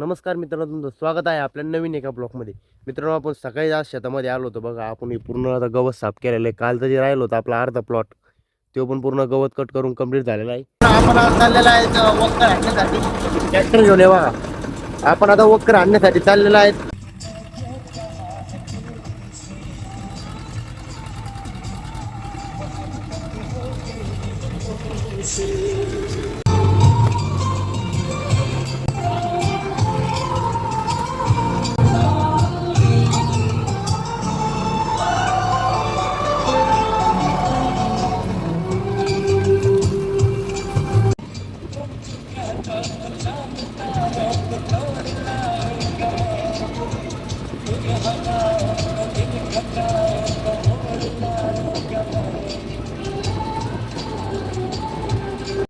नमस्कार मित्रांनो तुमचं स्वागत आहे आपल्या नवीन एका ब्लॉकमध्ये मित्रांनो आपण सकाळी आज शेतामध्ये आलो होतो बघा. आपण हे पूर्ण आता गवत साफ केलेलं आहे. कालचं जे राहिलं होतं आपला अर्धा प्लॉट तो पण पूर्ण गवत कट करून कंप्लीट झालेला आहे. आपण आज चाललेला आहे वक्कर आणण्यासाठी. ट्रॅक्टर घेऊन ये बघा. आपण आता वक्कर आणण्यासाठी चाललेला आहे.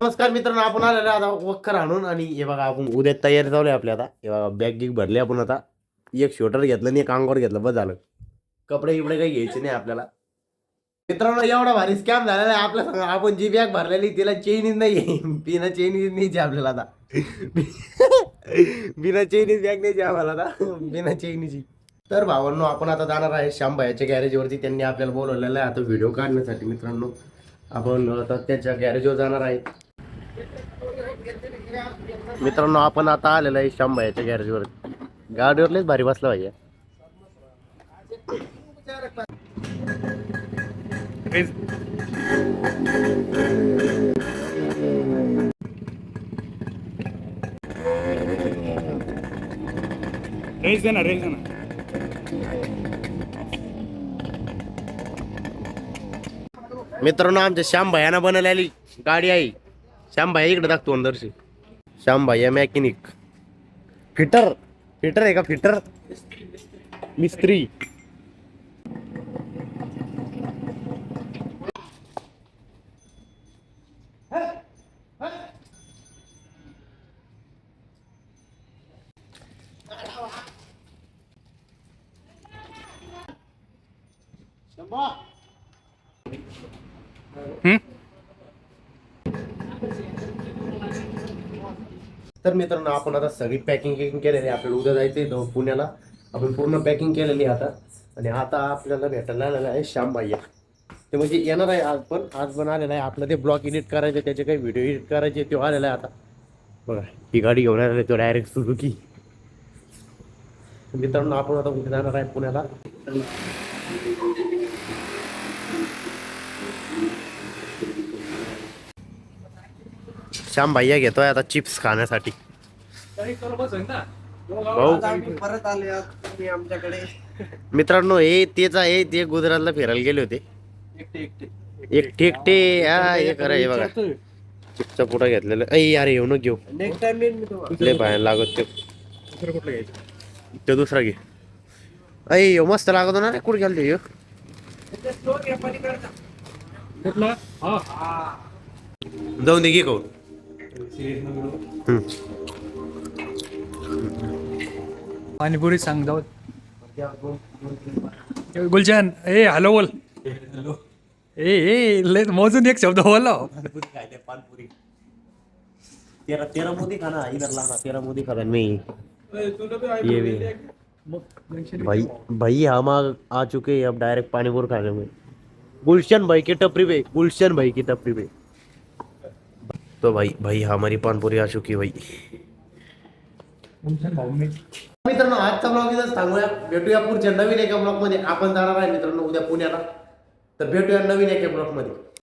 नमस्कार मित्रांनो आपण आलेलो आता वक्कर आणून आणि हे बघा आपण उद्या तयारी चालू आहे आपल्या आता. हे बघा बॅग गिग भरली आपण आता. एक शोटर घेतलं आणि एक अंगावर घेतलं बस झालं. कपडे बिपडे काही घ्यायचे नाही आपल्याला. मित्रांनो एवढा भारी स्कॅम झालेला आहे. आपल्या सांगा आपण जी बॅग भरलेली तिला चेनीज नाही बिना चेनीज न्यायची आपल्याला आता. बिना चेनीज बॅग न्यायची आम्हाला आता. बिना चेनीची तर भावांनो आपण आता जाणार आहे श्यामबाईच्या गॅरेजवरती त्यांनी आपल्याला बोलवलेलं आहे आता व्हिडिओ काढण्यासाठी मित्रांनो. आपण आता त्यांच्या गॅरेजवर जाणार आहे. मित्रांनो आपण आता आलेलो आहे श्यामबाईच्या गॅरेजवर गाडीवरलेच भारी बसला पाहिजे रेस रेस मित्रांनो आमच्या श्यामभाईनं बनवलेली गाडी आहे. श्यामभाई इकडे दाखतो अंदरशी. श्यामभाई मॅकॅनिक फिटर फिटर आहे का? फिटर मिस्त्री. हम्म? तर मित्रांनो आपण आता सगळी पॅकिंग केकिंग केलेली आहे. आपल्याला उद्या जायचं पुण्याला. आपण पूर्ण पॅकिंग केलेली आहे आता. आणि आता आपल्याला भेटायला आलेलं आहे श्यामबाई. ते म्हणजे येणार आहे आज पण. आज पण आलेला आहे. आपलं ते ब्लॉग एडिट करायचे त्याचे काही व्हिडिओ एडिट करायचे तो आलेला आहे आता. बघा ही गाडी घेऊन आलेला आहे तो डायरेक्ट सुझुकी मित्रांनो आपण आता उद्या जाणार आहे पुण्याला? श्याम भैया घेतोय आता चिप्स खाण्यासाठी. भाऊ. परत आले आहात तुम्ही आमच्याकडे. मित्रांनो हे तेच आहे ते गुजरातला फिरायला गेले होते. एकटे एकटे. एकटे एकटे. हा हे खरं आहे बघा. चिप्सचा पुढा घेतलेला. ऐ यार येऊ नको घेऊ. नेक्स्ट टाइम येईन मी तुम्हाला. लय बाहेर लागत ते दुसरं कुठलं घ्यायचं? ते दुसरा घे. ऐ ह्यो मस्त लागतो ना. रे कुठे कुठला? हा. जाऊन दे घे हम्म. पाणीपुरी सांग जाऊ गुलशन ए हॅलो बोल. ए ए लय मोजून एक शब्द बोला तेरा तेरा मोदी खाना इधर लाना तेरा मोदी खाना मैं. ये भी भाई भाई हम आ, आ चुके हैं अब डायरेक्ट पानीपुर खाने में. गुलशन भाई की टपरी पे गुलशन भाई की टपरी पे. तो भाई भाई हमारी पानपुरी आ चुकी भाई। मित्रांनो आजचा ब्लॉग इथं सांगूया भेटूया पुढच्या नवीन एका ब्लॉगमध्ये. आपण जाणार आहे मित्रांनो उद्या पुण्याला. तर भेटूया नवीन एका ब्लॉगमध्ये.